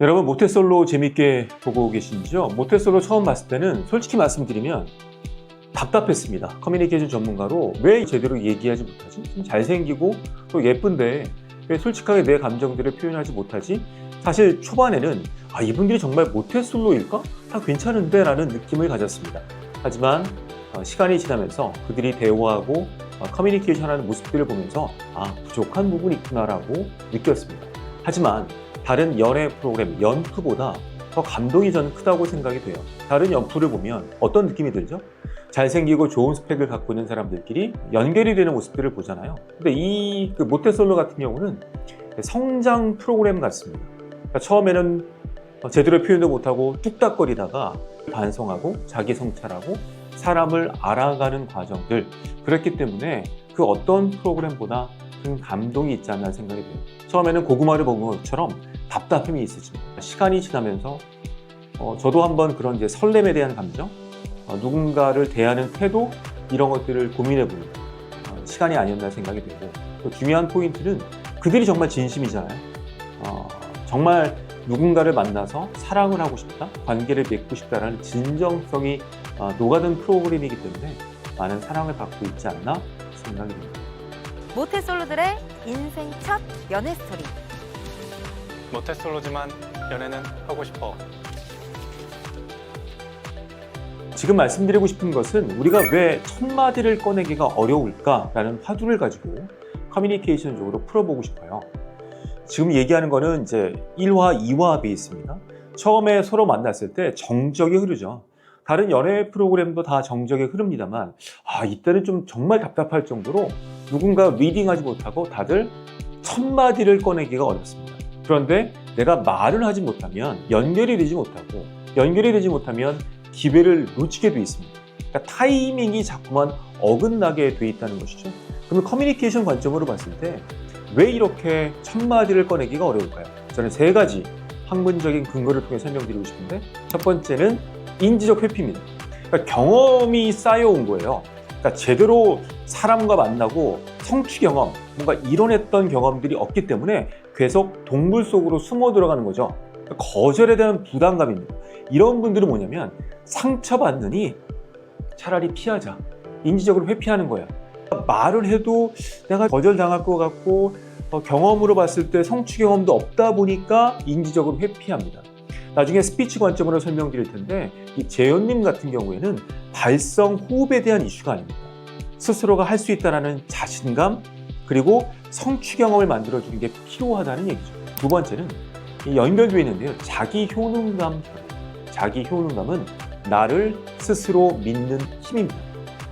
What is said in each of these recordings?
여러분 모태솔로 재밌게 보고 계신지요? 모태솔로 처음 봤을 때는 솔직히 말씀드리면 답답했습니다. 커뮤니케이션 전문가로 왜 제대로 얘기하지 못하지? 좀 잘생기고 또 예쁜데 왜 솔직하게 내 감정들을 표현하지 못하지? 사실 초반에는 아 이분들이 정말 모태솔로일까? 다 괜찮은데 라는 느낌을 가졌습니다. 하지만 어, 시간이 지나면서 그들이 대화하고 어, 커뮤니케이션 하는 모습들을 보면서 아 부족한 부분이 있구나라고 느꼈습니다. 하지만 다른 연애 프로그램 연프보다 더 감동이 저는 크다고 생각이 돼요. 다른 연프를 보면 어떤 느낌이 들죠? 잘생기고 좋은 스펙을 갖고 있는 사람들끼리 연결이 되는 모습들을 보잖아요. 근데 이 그 모태솔로 같은 경우는 성장 프로그램 같습니다. 그러니까 처음에는 제대로 표현도 못하고 뚝딱거리다가 반성하고 자기 성찰하고 사람을 알아가는 과정들 그렇기 때문에 그 어떤 프로그램보다 큰 감동이 있지 않나 생각이 돼요. 처음에는 고구마를 먹은 것처럼 답답함이 있으십니다. 시간이 지나면서 어, 저도 한번 그런 이제 설렘에 대한 감정, 어, 누군가를 대하는 태도 이런 것들을 고민해 보는 어, 시간이 아니었나 생각이 되고 또 중요한 포인트는 그들이 정말 진심이잖아요. 어, 정말 누군가를 만나서 사랑을 하고 싶다, 관계를 맺고 싶다라는 진정성이 어, 녹아든 프로그램이기 때문에 많은 사랑을 받고 있지 않나 생각이 듭니다. 모태솔로들의 인생 첫 연애 스토리. 모태솔로지만 연애는 하고 싶어. 지금 말씀드리고 싶은 것은 우리가 왜 첫마디를 꺼내기가 어려울까라는 화두를 가지고 커뮤니케이션적으로 풀어보고 싶어요. 지금 얘기하는 거는 이제 1화, 2화 베이스입니다. 처음에 서로 만났을 때 정적이 흐르죠. 다른 연애 프로그램도 다 정적이 흐릅니다만, 아, 이때는 좀 정말 답답할 정도로 누군가 리딩하지 못하고 다들 첫마디를 꺼내기가 어렵습니다. 그런데 내가 말을 하지 못하면 연결이 되지 못하고, 연결이 되지 못하면 기회를 놓치게 돼 있습니다. 그러니까 타이밍이 자꾸만 어긋나게 돼 있다는 것이죠. 그러면 커뮤니케이션 관점으로 봤을 때 왜 이렇게 첫마디를 꺼내기가 어려울까요? 저는 세 가지 학문적인 근거를 통해 설명드리고 싶은데 첫 번째는 인지적 회피입니다. 그러니까 경험이 쌓여온 거예요. 그러니까 제대로 사람과 만나고 성취 경험, 뭔가 이뤄냈던 경험들이 없기 때문에 계속 동물 속으로 숨어 들어가는 거죠. 거절에 대한 부담감입니다. 이런 분들은 뭐냐면 상처받느니 차라리 피하자. 인지적으로 회피하는 거야. 말을 해도 내가 거절당할 것 같고 어, 경험으로 봤을 때 성취 경험도 없다 보니까 인지적으로 회피합니다. 나중에 스피치 관점으로 설명드릴 텐데 이 재현님 같은 경우에는 발성 호흡에 대한 이슈가 아닙니다. 스스로가 할 수 있다는 자신감 그리고 성취 경험을 만들어주는 게 필요하다는 얘기죠. 두 번째는 이 연결되어 있는데요. 자기 효능감. 자기 효능감은 나를 스스로 믿는 힘입니다.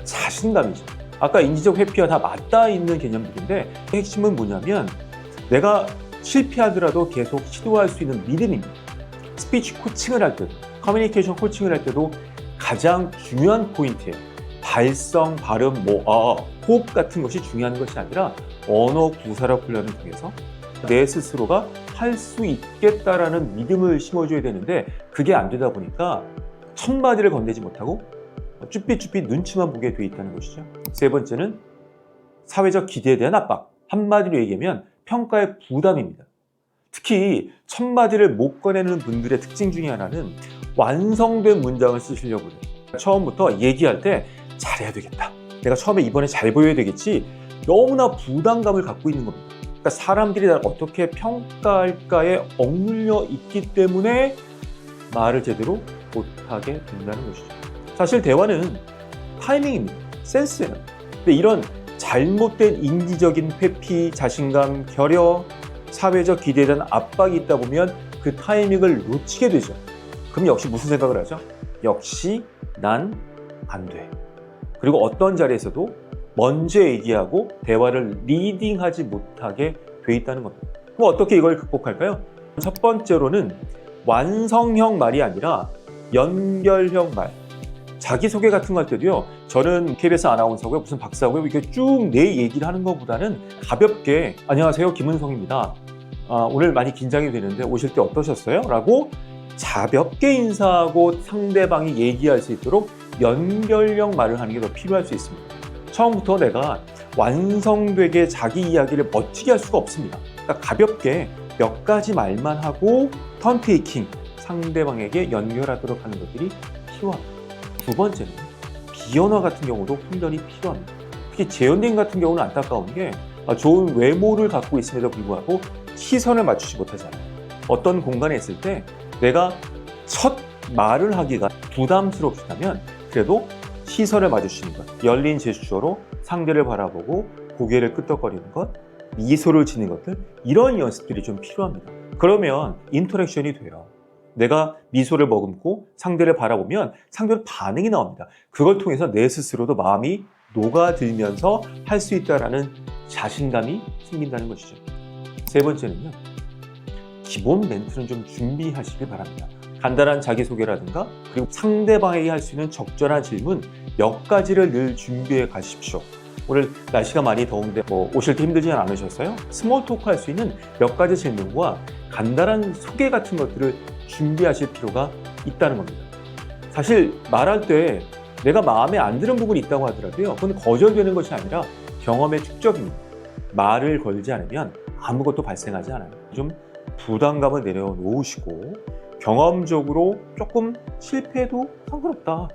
자신감이죠. 아까 인지적 회피와 다 맞닿아 있는 개념들인데 핵심은 뭐냐면 내가 실패하더라도 계속 시도할 수 있는 믿음입니다. 스피치 코칭을 할 때도 커뮤니케이션 코칭을 할 때도 가장 중요한 포인트예요. 발성, 발음, 뭐, 아, 호흡 같은 것이 중요한 것이 아니라 언어 구사력 훈련을 통해서 내 스스로가 할 수 있겠다라는 믿음을 심어줘야 되는데 그게 안 되다 보니까 첫 마디를 건네지 못하고 쭈삣쭈삣 눈치만 보게 돼 있다는 것이죠. 세 번째는 사회적 기대에 대한 압박. 한마디로 얘기하면 평가의 부담입니다. 특히 첫 마디를 못 꺼내는 분들의 특징 중에 하나는 완성된 문장을 쓰시려고 해요. 처음부터 얘기할 때 잘해야 되겠다. 내가 처음에 이번에 잘 보여야 되겠지. 너무나 부담감을 갖고 있는 겁니다. 그러니까 사람들이 나를 어떻게 평가할까에 억눌려 있기 때문에 말을 제대로 못하게 된다는 것이죠. 사실 대화는 타이밍입니다. 센스예요. 근데 이런 잘못된 인지적인 회피, 자신감, 결여, 사회적 기대에 대한 압박이 있다 보면 그 타이밍을 놓치게 되죠. 그럼 역시 무슨 생각을 하죠? 역시 난 안 돼. 그리고 어떤 자리에서도 먼저 얘기하고 대화를 리딩하지 못하게 돼 있다는 겁니다. 그럼 어떻게 이걸 극복할까요? 첫 번째로는 완성형 말이 아니라 연결형 말. 자기소개 같은 거 할 때도요, 저는 KBS 아나운서고요, 무슨 박사고요, 이렇게 쭉 내 얘기를 하는 것보다는 가볍게, 안녕하세요, 김은성입니다. 아, 오늘 많이 긴장이 되는데 오실 때 어떠셨어요? 라고 가볍게 인사하고 상대방이 얘기할 수 있도록 연결형 말을 하는 게 더 필요할 수 있습니다. 처음부터 내가 완성되게 자기 이야기를 멋지게 할 수가 없습니다. 그러니까 가볍게 몇 가지 말만 하고 턴 테이킹, 상대방에게 연결하도록 하는 것들이 필요합니다. 두 번째는 비언어 같은 경우도 훈련이 필요합니다. 특히 재현님 같은 경우는 안타까운 게 아, 좋은 외모를 갖고 있음에도 불구하고 시선을 맞추지 못하잖아요. 어떤 공간에 있을 때 내가 첫 말을 하기가 부담스럽다면 그래도 시선을 마주치는 것, 열린 제스처로 상대를 바라보고 고개를 끄덕거리는 것, 미소를 지는 것들 이런 연습들이 좀 필요합니다. 그러면 인터랙션이 돼요. 내가 미소를 머금고 상대를 바라보면 상대는 반응이 나옵니다. 그걸 통해서 내 스스로도 마음이 녹아들면서 할 수 있다라는 자신감이 생긴다는 것이죠. 세 번째는요. 기본 멘트는 좀 준비하시길 바랍니다. 간단한 자기소개라든가 그리고 상대방에게 할 수 있는 적절한 질문 몇 가지를 늘 준비해 가십시오. 오늘 날씨가 많이 더운데 뭐 오실 때 힘들지 않으셨어요? 스몰 토크 할 수 있는 몇 가지 질문과 간단한 소개 같은 것들을 준비하실 필요가 있다는 겁니다. 사실 말할 때 내가 마음에 안 드는 부분이 있다고 하더라도요. 그건 거절되는 것이 아니라 경험의 축적입니다. 말을 걸지 않으면 아무것도 발생하지 않아요. 좀 부담감을 내려놓으시고 경험적으로 조금 실패해도 상관없다.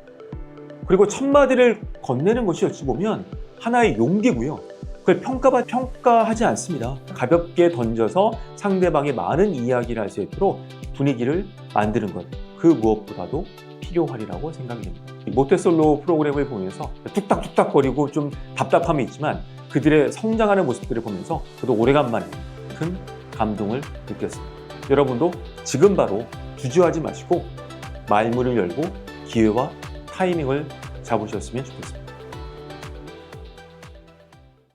그리고 첫 마디를 건네는 것이 어찌 보면 하나의 용기고요. 그걸 평가받 평가하지 않습니다. 가볍게 던져서 상대방이 많은 이야기를 할 수 있도록 분위기를 만드는 것. 그 무엇보다도 필요하리라고 생각이 됩니다. 이 모태솔로 프로그램을 보면서 뚝딱뚝딱 거리고 좀 답답함이 있지만 그들의 성장하는 모습들을 보면서 저도 오래간만에 큰 감동을 느꼈습니다. 여러분도 지금 바로 주저하지 마시고 말문을 열고 기회와 타이밍을 잡으셨으면 좋겠습니다.